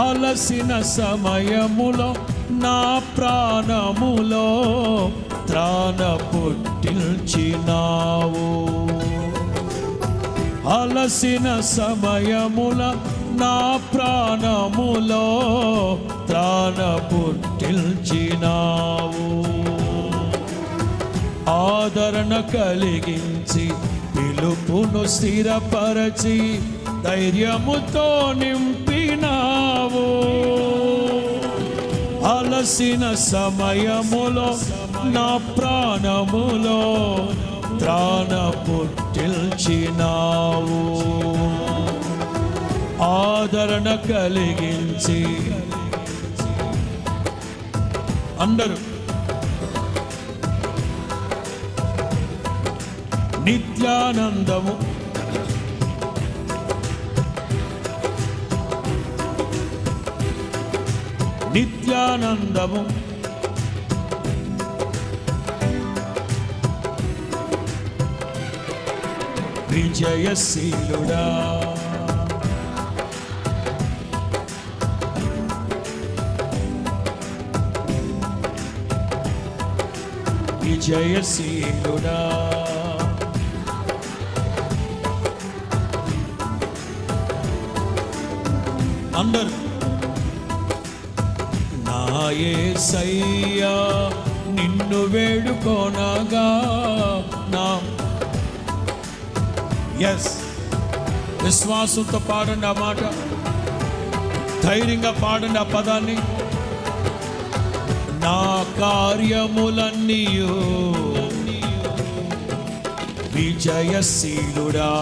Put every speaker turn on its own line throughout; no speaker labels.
అలసిన సమయములో నా ప్రాణములో త్రాణ పుట్టిల్చినావు అలసిన సమయముల నా ప్రాణములో త్రాణ పుట్టిల్చినావు ఆదరణ కలిగించి పిలుపును స్థిరపరచి ధైర్యముతో నింపి అలసిన సమయములో నా ప్రాణములో త్రాణ పుట్టిల్చినావు ఆదరణ కలిగించి. అందరూ. నిత్యానందము. నిత్యానందము. విజయశీలుడా. విజయశీలుడా. అందరు నాయే సయ్యా నిన్ను వేడుకోనగా నా ఎస్ విశ్వాసంతో పాడండి ఆ మాట. ధైర్యంగా పాడండి ఆ పదాన్ని. నా కార్యములన్నీయు విజయశీలుడా.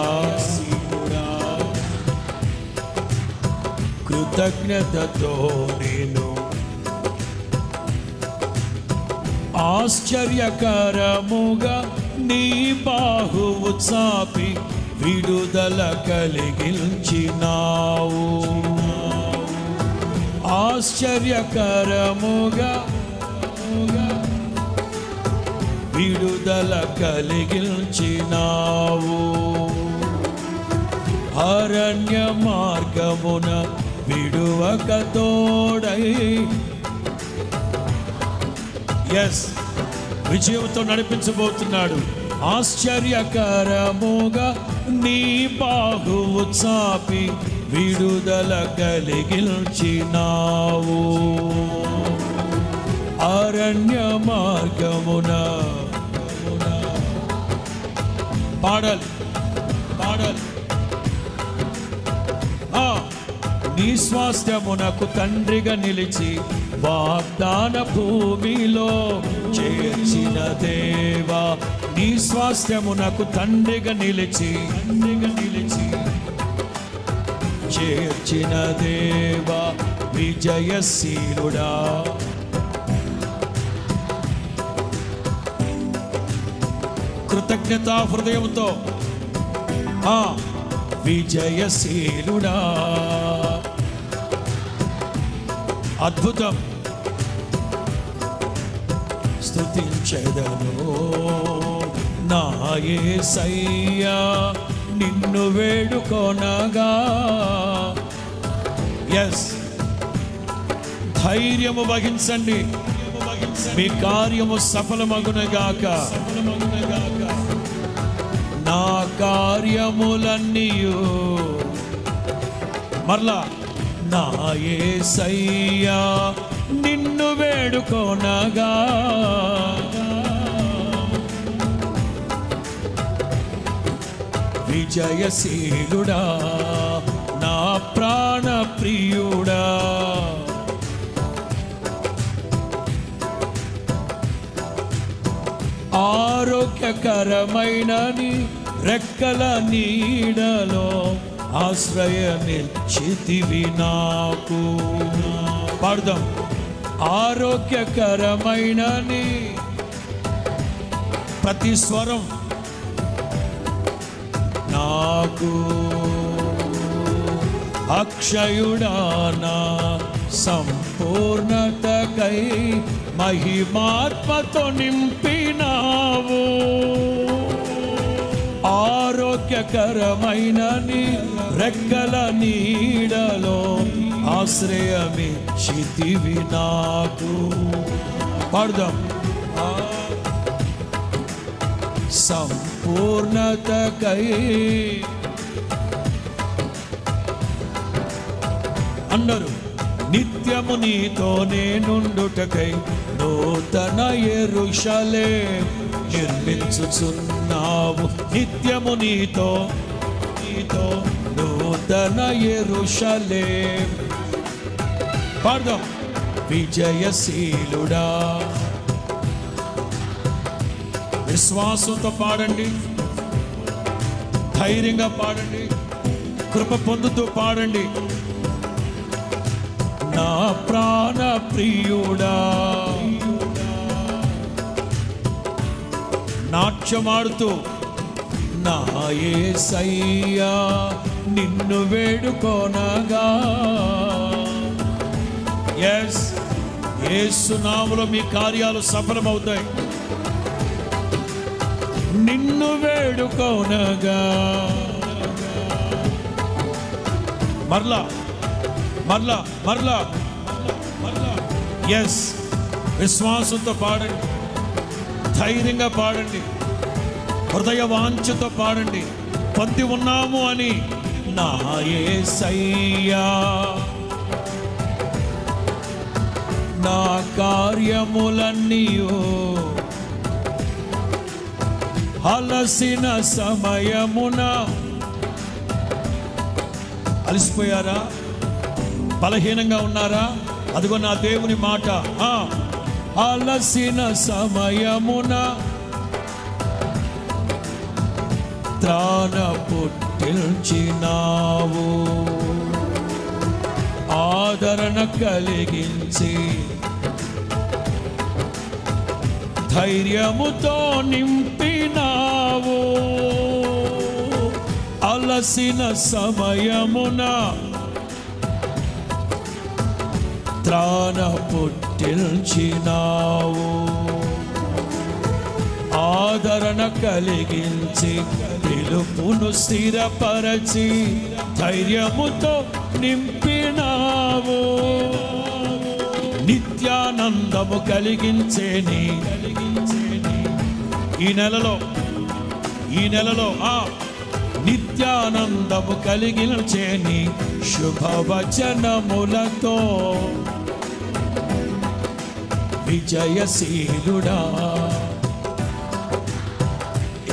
కృతజ్ఞతతో నేను ఆశ్చర్యకరముగా నీ బాహువు చాపి విడుదల కలిగించినావు. ఆశ్చర్యకరముగా విడుదల కలిగించినావు. అరణ్య మార్గమున విడువక తోడై ఎస్ విజయంతో నడిపించబోతున్నాడు. ఆశ్చర్యకరముగా నీ బాహువు చాపి విడుదల కలిగించినావు. అరణ్య మార్గమున పాడాలి. పాడాలి. ఆ, నీ స్వాస్థ్యమునకు తండ్రిగా నిలిచి వాగ్దాన భూమిలో చేర్చిన దేవా నీ స్వాస్థ్యమునకు తండ్రిగా నిలిచి తండ్రిగా నిలిచి. చేర్చిన దేవా విజయశీలుడా. కృతజ్ఞత హృదయంతో ఆ విజయశీలుడా. అద్భుతం. స్థుతించెదను నా యేసయ్యా నిన్ను వేడుకొనగా. ఎస్ ధైర్యము వహించండి. మీ కార్యము సఫలమగునగాక. నా కార్యములన్నీయు. మరలా నా యేసయ్యా నిన్ను వేడుకోనగా. విజయశీలుడా నా ప్రాణ ప్రియుడా. ఆరోగ్యకరమైన నీ రెక్కల నీడలో ఆశ్రయమిచ్చితివి నాకు. పాడదాం. ఆరోగ్యకరమైన ప్రతి స్వరం నాకు అక్షయుడానా సంపూర్ణతకై మహిమాత్మతో నింపినావు. ఆరోగ్యకరమైన నీ రెక్కల నీడలో ఆశ్రయమే చితివి నాకు. పాడుదాం. ఆ, సంపూర్ణతకై అన్నారు నిత్యము నీతో నేనుండుటకై నూతన ఎరుషలే నిర్మించుచున్నావు నిత్యము నీతో నీతో నూతన ఎరుషలే. పాడదాం. విజయశీలుడా. విశ్వాసంతో పాడండి. ధైర్యంగా పాడండి. కృప పొందుతూ పాడండి. నా ప్రాణ ప్రియుడా. నాట్యమాడుతూ నాయే సయ్యా నిన్ను వేడుకోనగా. ఎస్ ఏసునాములో మీ కార్యాలు సఫలమవుతాయి. నిన్ను వేడుకోనగా. మరలా మరలా మరలా మరలా. ఎస్ విశ్వాసంతో పాడండి. ధైర్యంగా పాడండి. హృదయ వాంఛతో పాడండి. పొంది ఉన్నాము అని. నా యేసయ్యా నా కార్యములన్నీయు. అలసిన సమయమున. అలసిపోయారా? బలహీనంగా ఉన్నారా? అదిగో నా దేవుని మాట. ఆ, అలసిన సమయమున. త్రాణ పుట్టించినావు ఆదరణ కలిగించి ధైర్యముతో నింపినావు. అలసిన సమయమున త్రాణ పుట్టించినావు ఆదరణ కలిగించి పిలుపును స్థిరపరచి ధైర్యముతో నింపినావు. నిత్యానందము కలిగించేని ఈ నెలలో ఈ నెలలో ఆ నిత్యానందము కలిగించేని శుభవచనములతో విజయశీలుడా.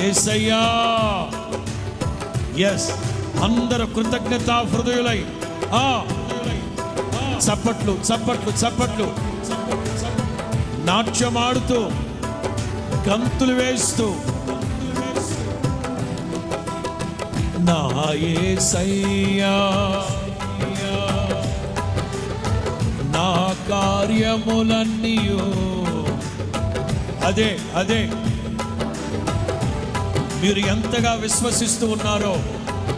ఏసయ్యా! ఎస్ అందరు కృతజ్ఞత హృదయులై. ఆ. చప్పట్లు చప్పట్లు చప్పట్లు. నాట్యమాడుతూ గంతులు వేస్తూ. నా యేసయ్యా నా కార్యములన్నీయు. అదే అదే. మీరు ఎంతగా విశ్వసిస్తూ ఉన్నారో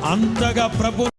అంతగా ప్రభు